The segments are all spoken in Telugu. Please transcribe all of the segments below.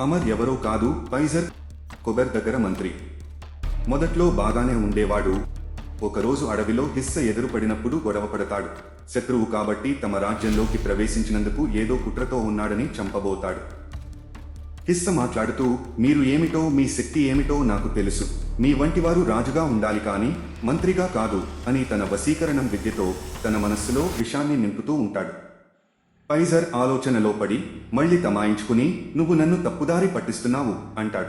అమర్ ఎవరో కాదు పైజర్ కొబెర్ దగ్గర మంత్రి. మొదట్లో బాగానే ఉండేవాడు. ఒకరోజు అడవిలో హిస్స ఎదురుపడినప్పుడు గొడవపడతాడు శత్రువు కాబట్టి తమ రాజ్యంలోకి ప్రవేశించినందుకు ఏదో కుట్రతో ఉన్నాడని చంపబోతాడు. హిస్స మాట్లాడుతూ మీరు ఏమిటో మీ శక్తి ఏమిటో నాకు తెలుసు. మీ వంటివారు రాజుగా ఉండాలి కానీ మంత్రిగా కాదు అని తన వశీకరణం విద్యతో తన మనస్సులో విషాన్ని నింపుతూ ఉంటాడు. పైజర్ ఆలోచనలో పడి మళ్ళీ తమాయించుకుని నువ్వు నన్ను తప్పుదారి పట్టిస్తున్నావు అంటాడు.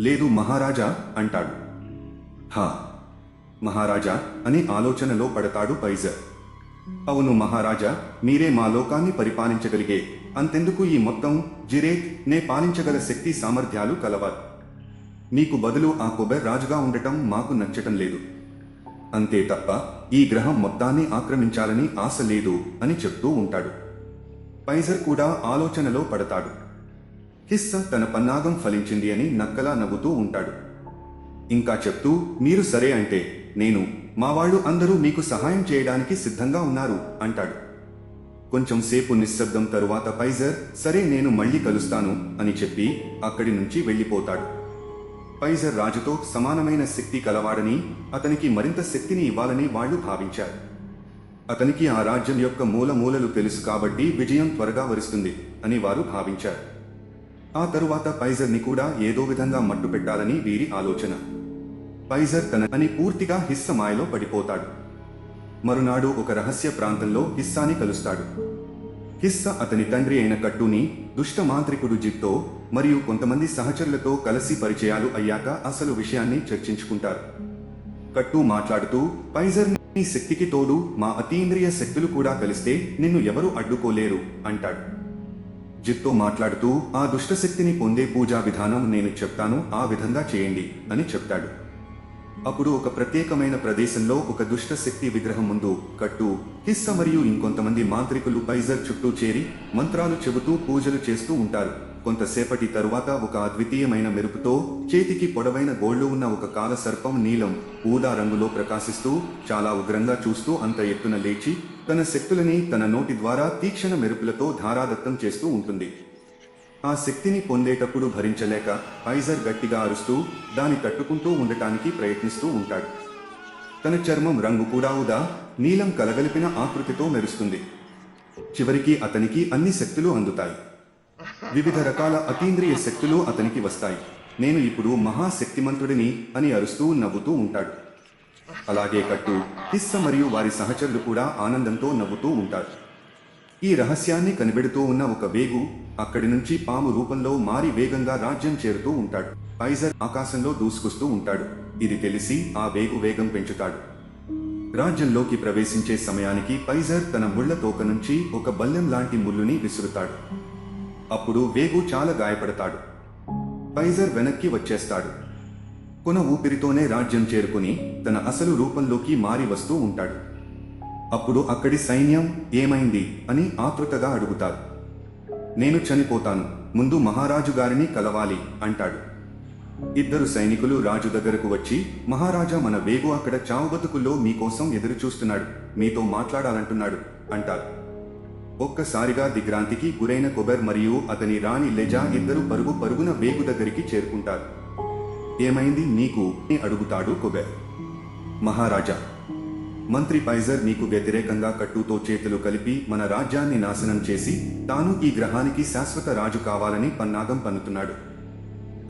లేదు మహారాజా అంటాడు. హా మహారాజా అని ఆలోచనలో పడతాడు పైజర్ అవును మహారాజా మీరే మా లోకాన్ని పరిపాలించగలిగే అంతెందుకు ఈ మొత్తం జిరేట్ నే పాలించగల శక్తి సామర్థ్యాలు కలవారు. మీకు బదులు ఆ కుబెర్ రాజుగా ఉండటం మాకు నచ్చటం లేదు. అంతే తప్ప ఈ గ్రహం మొత్తాన్ని ఆక్రమించాలని ఆశ లేదు అని చెప్తూ ఉంటాడు. పైజర్ కూడా ఆలోచనలో పడతాడు. హిస్స తన పన్నాగం ఫలించింది అని నక్కలా నవ్వుతూ ఉంటాడు. ఇంకా చెప్తూ మీరు సరే అంటే నేను మా వాళ్ళు అందరూ మీకు సహాయం చేయడానికి సిద్ధంగా ఉన్నారు అంటాడు. కొంచెం సేపు నిశ్శబ్దం తరువాత పైజర్ సరే నేను మళ్ళీ కలుస్తాను అని చెప్పి అక్కడి నుంచి వెళ్ళిపోతాడు. పైజర్ రాజుతో సమానమైన శక్తి కలవాడని అతనికి మరింత శక్తిని ఇవ్వాలని వాళ్ళు భావించారు. అతనికి ఆ రాజ్యం యొక్క మూల మూలలు తెలుసు కాబట్టి విజయం త్వరగా వరిస్తుంది అని వారు భావించారు. ఆ తరువాత పైజర్ని కూడా ఏదో విధంగా మట్టు పెట్టాలని వీరి ఆలోచన. పైజర్ తన అని పూర్తిగా హిస్స మాయలో పడిపోతాడు. మరునాడు ఒక రహస్య ప్రాంతంలో హిస్సాని కలుస్తాడు. హిస్స అతని తండ్రి అయిన కట్టుని దుష్ట మాంత్రికుడు జిత్తో మరియు కొంతమంది సహచరులతో కలిసి పరిచయాలు అయ్యాక అసలు విషయాన్ని చర్చించుకుంటారు. కట్టు మాట్లాడుతూ పైజర్ నీ శక్తికి తోడు మా అతీంద్రియ శక్తులు కూడా కలిస్తే నిన్ను ఎవరు అడ్డుకోలేరు అంటాడు. జిత్తో మాట్లాడుతూ ఆ దుష్టశక్తిని పొందే పూజా విధానం నేను చెప్తాను ఆ విధంగా చేయండి అని చెప్తాడు. అప్పుడు ఒక ప్రత్యేకమైన ప్రదేశంలో ఒక దుష్ట శక్తి విగ్రహం ముందు కట్టు హిస్స మరియు ఇంకొంతమంది మాంత్రికులు పైజర్ చుట్టూ చేరి మంత్రాలు చెబుతూ పూజలు చేస్తూ ఉంటారు. కొంతసేపటి తరువాత ఒక అద్వితీయమైన మెరుపుతో చేతికి పొడవైన గోళ్ళు ఉన్న ఒక కాల సర్పం నీలం ఊదా రంగులో ప్రకాశిస్తూ చాలా ఉగ్రంగా చూస్తూ అంత ఎత్తున లేచి తన శక్తులని తన నోటి ద్వారా తీక్షణ మెరుపులతో ధారాదత్తం చేస్తూ ఉంటుంది. ఆ శక్తిని పొందేటప్పుడు భరించలేక ఐజర్ గట్టిగా అరుస్తూ దాన్ని తట్టుకుంటూ ఉండటానికి ప్రయత్నిస్తూ ఉంటాడు. తన చర్మం రంగు కూడా ఉదా నీలం కలగలిపిన ఆకృతితో మెరుస్తుంది. చివరికి అతనికి అన్ని శక్తులు అందుతాయి. వివిధ రకాల అతీంద్రియ శక్తులు అతనికి వస్తాయి. నేను ఇప్పుడు మహాశక్తిమంతుడిని అని అరుస్తూ నవ్వుతూ ఉంటాడు. అలాగే కట్టు హిస్స మరియు వారి సహచరులు కూడా ఆనందంతో నవ్వుతూ ఉంటారు. ఈ రహస్యాన్ని కనిపెడుతూ ఉన్న ఒక వేగు అక్కడి నుంచి పాము రూపంలో మారి వేగంగా రాజ్యం చేరుతూ ఉంటాడు. పైజర్ ఆకాశంలో దూసుకొస్తూ ఉంటాడు. ఇది తెలిసి ఆ వేగు వేగం పెంచుతాడు. రాజ్యంలోకి ప్రవేశించే సమయానికి పైజర్ తన ముళ్ళ తోక నుంచి ఒక బల్లెం లాంటి ముళ్ళుని విసురుతాడు. అప్పుడు వేగు చాలా గాయపడతాడు. పైజర్ వెనక్కి వచ్చేస్తాడు. కొన ఊపిరితోనే రాజ్యం చేరుకుని తన అసలు రూపంలోకి మారి వస్తూ ఉంటాడు. అప్పుడు అక్కడి సైన్యం ఏమైంది అని ఆతృతగా అడుగుతారు. నేను చనిపోతాను ముందు మహారాజు గారిని కలవాలి అంటాడు. ఇద్దరు సైనికులు రాజు దగ్గరకు వచ్చి మహారాజా మన వేగు అక్కడ చావుబతుకుల్లో మీకోసం ఎదురు చూస్తున్నాడు మీతో మాట్లాడాలంటున్నాడు అంటారు. ఒక్కసారిగా దిగ్రాంతికి గురైన కొబెర్ మరియు అతని రాణి లెజా ఇద్దరు పరుగు పరుగున వేగు దగ్గరికి చేరుకుంటారు. ఏమైంది నీకు? అని అడుగుతాడు కొబెర్. మహారాజా మంత్రి పైజర్ నీకు వ్యతిరేకంగా కట్టుతో చేతులు కలిపి మన రాజ్యాన్ని నాశనం చేసి తాను ఈ గ్రహానికి శాశ్వత రాజు కావాలని పన్నాగం పన్నుతున్నాడు.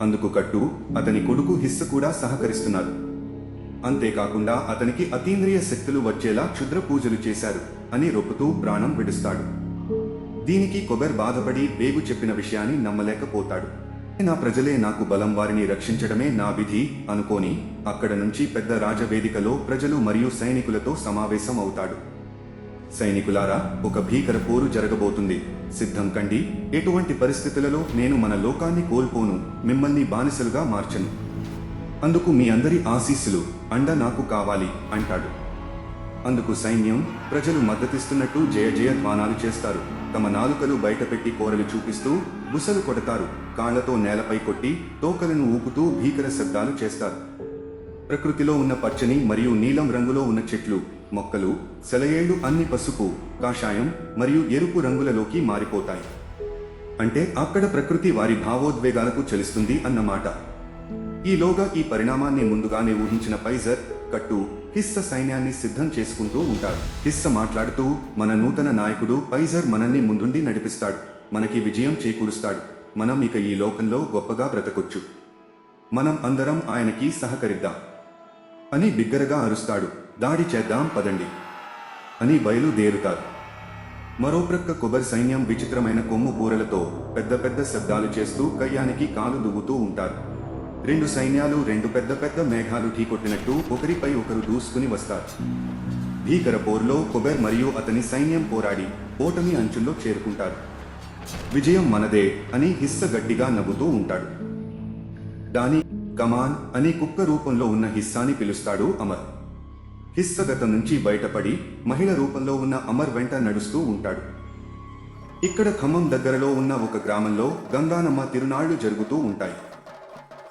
అందుకు కట్టు అతని కొడుకు హిస్స కూడా సహకరిస్తున్నారు. అంతేకాకుండా అతనికి అతీంద్రియ శక్తులు వచ్చేలా క్షుద్ర పూజలు చేశారు. అని రొప్పుతూ ప్రాణం విడుస్తాడు. దీనికి కొబెర్ బాధపడి వేగు చెప్పిన విషయాన్ని నమ్మలేకపోతాడు. నా ప్రజలే నాకు బలం వారిని రక్షించడమే నా విధి అనుకోని అక్కడ నుంచి పెద్ద రాజవేదికలో ప్రజలు మరియు సైనికులతో సమావేశం అవుతాడు. సైనికులారా ఒక భీకర పోరు జరగబోతుంది. సిద్ధం కండి ఎటువంటి పరిస్థితులలో నేను మన లోకాన్ని కోల్పోను మిమ్మల్ని బానిసలుగా మార్చను. అందుకు మీ అందరి ఆశీస్సులు అండ నాకు కావాలి అంటాడు. అందుకు సైన్యం ప్రజలు మద్దతిస్తున్నట్టు జయ జయధ్వానాలు చేస్తారు. తమ నాలుకలు బయటపెట్టి కోరలు చూపిస్తూ బుసలు కొడతారు. కాళ్ళతో నేలపై కొట్టి తోకలను ఊపుతూ భీకర శబ్దాలు చేస్తారు. ప్రకృతిలో ఉన్న పచ్చని మరియు నీలం రంగులో ఉన్న చెట్లు మొక్కలు సెలయేళ్ళు అన్ని పసుపు కాషాయం మరియు ఎరుపు రంగులలోకి మారిపోతాయి. అంటే అక్కడ ప్రకృతి వారి భావోద్వేగాలకు చలిస్తుంది అన్నమాట. ఈలోగా ఈ పరిణామాన్ని ముందుగానే ఊహించిన పైజర్ కట్టు హిస్స సైన్యాన్ని సిద్ధం చేసుకుంటూ ఉంటారు హిస్స మాట్లాడుతూ మన నూతన నాయకుడు పైజర్ మనల్ని ముందుండి నడిపిస్తాడు. మనకి విజయం చేకూరుస్తాడు. మనం ఇక ఈ లోకంలో గొప్పగా బ్రతకొచ్చు. మనం అందరం ఆయనకి సహకరిద్దాం. అని బిగ్గరగా అరుస్తాడు. దాడి చేద్దాం పదండి. అని బయలుదేరుతారు మరోప్రక్క కొబ్బరి సైన్యం విచిత్రమైన కొమ్ము బూరలతో పెద్ద పెద్ద శబ్దాలు చేస్తూ కయ్యానికి కాలు దువ్వుతూ ఉంటారు. రెండు సైన్యాలు రెండు పెద్ద పెద్ద మేఘాలు ఢీకొట్టినట్టు ఒకరిపై ఒకరు దూసుకుని వస్తారు. భీకర పోర్లో కొబెర్ మరియు అతని సైన్యం పోరాడి ఓటమి అంచుల్లో చేరుకుంటారు. విజయం మనదే అని హిస్స గట్టిగా నవ్వుతూ ఉంటాడు. దాని కమాన్ అని కుక్క రూపంలో ఉన్న హిస్సాని పిలుస్తాడు అమర్. హిస్స గతం నుంచి బయటపడి మహిళ రూపంలో ఉన్న అమర్ వెంట నడుస్తూ ఉంటాడు. ఇక్కడ ఖమ్మం దగ్గరలో ఉన్న ఒక గ్రామంలో గంగానమ్మ తిరునాళ్ళు జరుగుతూ ఉంటాయి.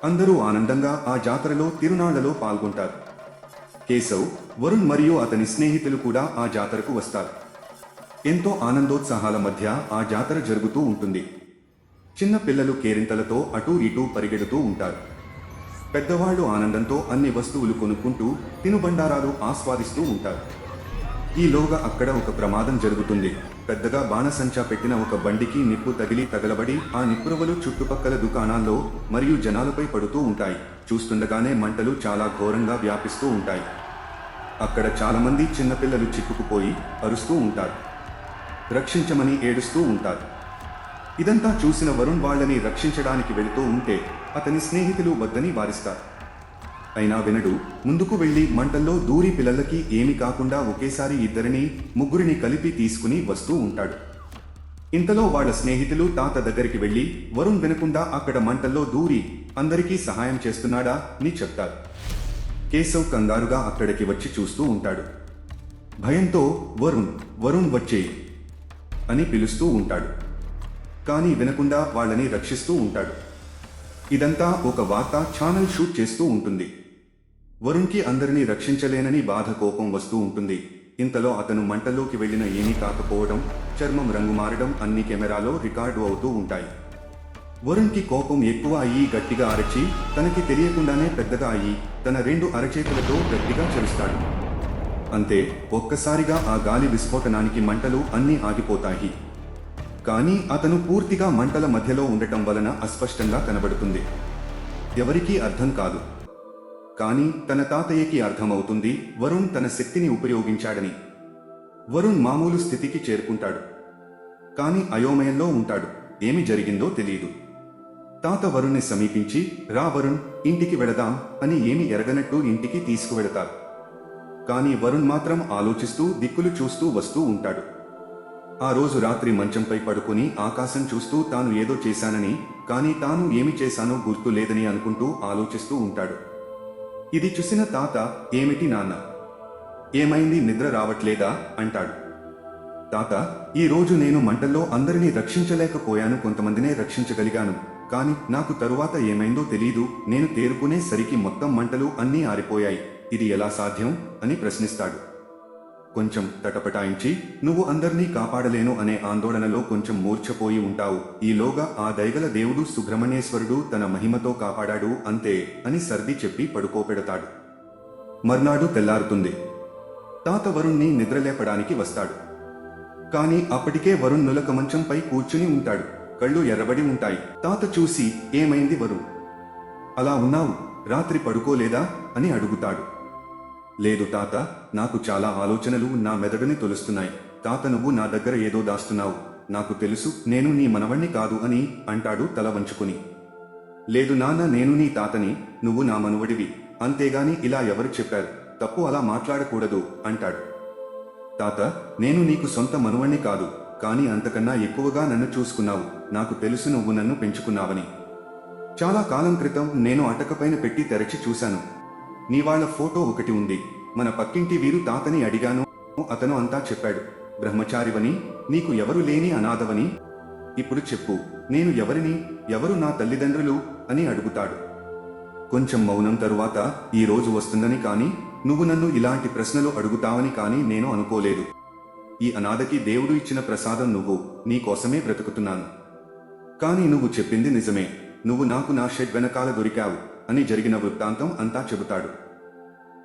అందరూ ఆనందంగా ఆ జాతరలో తిరునాళ్ళలో పాల్గొంటారు. కేశవ్ వరుణ్ మరియు అతని స్నేహితులు కూడా ఆ జాతరకు వస్తారు. ఎంతో ఆనందోత్సాహాల మధ్య ఆ జాతర జరుగుతూ ఉంటుంది. చిన్న పిల్లలు కేరింతలతో అటూ ఇటూ పరిగెడుతూ ఉంటారు. పెద్దవాళ్ళు ఆనందంతో అన్ని వస్తువులు కొనుక్కుంటూ తినుబండారాలు ఆస్వాదిస్తూ ఉంటారు. ఈలోగా అక్కడ ఒక ప్రమాదం జరుగుతుంది. పెద్దగా బాణసంచా పెట్టిన ఒక బండికి నిప్పు తగిలి తగలబడి ఆ నిప్పురవలు చుట్టుపక్కల దుకాణాల్లో మరియు జనాలపై పడుతూ ఉంటాయి. చూస్తుండగానే మంటలు చాలా ఘోరంగా వ్యాపిస్తూ ఉంటాయి. అక్కడ చాలామంది చిన్నపిల్లలు చిక్కుకుపోయి అరుస్తూ ఉంటారు. రక్షించమని ఏడుస్తూ ఉంటారు. ఇదంతా చూసిన వరుణ్ వాళ్ళని రక్షించడానికి వెళుతూ ఉంటే అతని స్నేహితులు వద్దని వారిస్తారు అయినా వినడు. ముందుకు వెళ్ళి మంటల్లో దూరి పిల్లలకి ఏమి కాకుండా ఒకేసారి ఇద్దరిని ముగ్గురిని కలిపి తీసుకుని వస్తూ ఉంటాడు. ఇంతలో వాళ్ళ స్నేహితులు తాత దగ్గరికి వెళ్ళి వరుణ్ వినకుండా అక్కడ మంటల్లో దూరి అందరికీ సహాయం చేస్తున్నాడా? అని చెప్తారు. కేశవ్ కంగారుగా అక్కడికి వచ్చి చూస్తూ ఉంటాడు. భయంతో వరుణ్ వరుణ్ వచ్చేయి అని పిలుస్తూ ఉంటాడు. కానీ వినకుండా వాళ్ళని రక్షిస్తూ ఉంటాడు. ఇదంతా ఒక వార్త ఛానల్ షూట్ చేస్తూ ఉంటుంది. వరుణ్కి అందరినీ రక్షించలేనని బాధ కోపం వస్తూ ఉంటుంది. ఇంతలో అతను మంటల్లోకి వెళ్ళిన ఏమీ కాకపోవడం చర్మం రంగు మారడం అన్ని కెమెరాలో రికార్డు అవుతూ ఉంటాయి. వరుణ్కి కోపం ఎక్కువ అయ్యి గట్టిగా అరచి తనకి తెలియకుండానే పెద్దగా అయ్యి తన రెండు అరచేతులతో గట్టిగా చరుస్తాడు అంతే ఒక్కసారిగా ఆ గాలి విస్ఫోటనానికి మంటలు అన్నీ ఆగిపోతాయి. కానీ అతను పూర్తిగా మంటల మధ్యలో ఉండటం వలన అస్పష్టంగా కనబడుతుంది. ఎవరికీ అర్థం కాదు. కానీ తన తాతయ్యకి అర్థమవుతుంది వరుణ్ తన శక్తిని ఉపయోగించాడని. వరుణ్ మామూలు స్థితికి చేరుకుంటాడు. కానీ అయోమయంలో ఉంటాడు. ఏమి జరిగిందో తెలియదు తాత వరుణ్ణి సమీపించి రా వరుణ్ ఇంటికి వెళదాం అని ఏమి ఎరగనట్టు ఇంటికి తీసుకువెడతారు. కానీ వరుణ్ మాత్రం ఆలోచిస్తూ దిక్కులు చూస్తూ వస్తూ ఉంటాడు. ఆ రోజు రాత్రి మంచంపై పడుకుని ఆకాశం చూస్తూ తాను ఏదో చేశానని కానీ తాను ఏమి చేశానో గుర్తు లేదని అనుకుంటూ ఆలోచిస్తూ ఉంటాడు. ఇది చూసిన తాత ఏమిటి నాన్న? ఏమైంది? నిద్ర రావట్లేదా? అంటాడు. తాత ఈ రోజు నేను మంటల్లో అందరినీ రక్షించలేకపోయాను కొంతమందినే రక్షించగలిగాను. కానీ నాకు తరువాత ఏమైందో తెలీదు. నేను తేరుకునే సరికి మొత్తం మంటలు అన్నీ ఆరిపోయాయి. ఇది ఎలా సాధ్యం? అని ప్రశ్నిస్తాడు. కొంచెం తటపటాయించి నువ్వు అందర్నీ కాపాడలేను అనే ఆందోళనలో కొంచెం మూర్ఛపోయి ఉంటావు. ఈలోగా ఆ దైగల దేవుడు సుబ్రహ్మణ్యేశ్వరుడు తన మహిమతో కాపాడాడు అంతే అని సర్ది చెప్పి పడుకోపెడతాడు. మర్నాడు తెల్లారుతుంది. తాత వరుణ్ణి నిద్రలేపడానికి వస్తాడు. కాని అప్పటికే వరుణ్ నులక మంచంపై కూర్చుని ఉంటాడు. కళ్ళు ఎర్రబడి ఉంటాయి. తాత చూసి ఏమైంది వరుణ్? అలా ఉన్నావు? రాత్రి పడుకోలేదా? అని అడుగుతాడు. లేదు తాత నాకు చాలా ఆలోచనలు నా మెదడుని తొలుస్తున్నాయి. తాత నువ్వు నా దగ్గర ఏదో దాస్తున్నావు. నాకు తెలుసు నేను నీ మనవణ్ణి కాదు అని అంటాడు తల వంచుకుని. లేదు నాన్న నేను నీ తాతని నువ్వు నా మనవడివి. అంతేగాని ఇలా ఎవరు చెప్పారు? తప్పు అలా మాట్లాడకూడదు అంటాడు. తాత నేను నీకు సొంత మనువణ్ణి కాదు కానీ అంతకన్నా ఎక్కువగా నన్ను చూసుకున్నావు. నాకు తెలుసు నువ్వు నన్ను పెంచుకున్నావని. చాలా కాలం క్రితం నేను అటకపైన పెట్టి తెరచి చూశాను. నీ వాళ్ళ ఫోటో ఒకటి ఉంది. మన పక్కింటి వీరు తాతని అడిగాను. అతను అంతా చెప్పాడు. బ్రహ్మచారివని నీకు ఎవరు లేని అనాథవని? ఇప్పుడు చెప్పు. నేను ఎవరిని ఎవరు నా తల్లిదండ్రులు అని అడుగుతాడు. కొంచెం మౌనం తరువాత ఈ రోజు వస్తుందని కాని నువ్వు నన్ను ఇలాంటి ప్రశ్నలు అడుగుతావని కాని నేను అనుకోలేదు. ఈ అనాథకి దేవుడు ఇచ్చిన ప్రసాదం నువ్వు నీకోసమే బ్రతుకుతున్నాను. కానీ నువ్వు చెప్పింది నిజమే. నువ్వు నాకు నా షెడ్ వెనకాల దొరికావు అని జరిగిన వృత్తాంతం అంతా చెబుతాడు.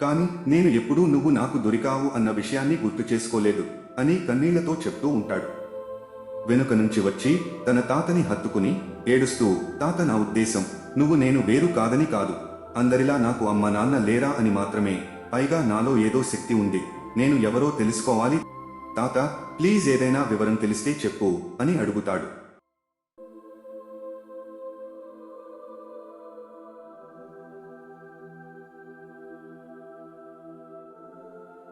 కానీ నేను ఎప్పుడూ నువ్వు నాకు దొరికావు అన్న విషయాన్ని గుర్తు చేసుకోలేదు అని కన్నీళ్ళతో చెప్తూ ఉంటాడు. వెనుక నుంచి వచ్చి తన తాతని హత్తుకుని ఏడుస్తూ తాత నా ఉద్దేశం నువ్వు నేను వేరు కాదని కాదు. అందరిలా నాకు అమ్మ నాన్న లేరా అని మాత్రమే. పైగా నాలో ఏదో శక్తి ఉంది. నేను ఎవరో తెలుసుకోవాలి. తాత ప్లీజ్ ఏదైనా వివరం తెలిస్తే చెప్పు అని అడుగుతాడు.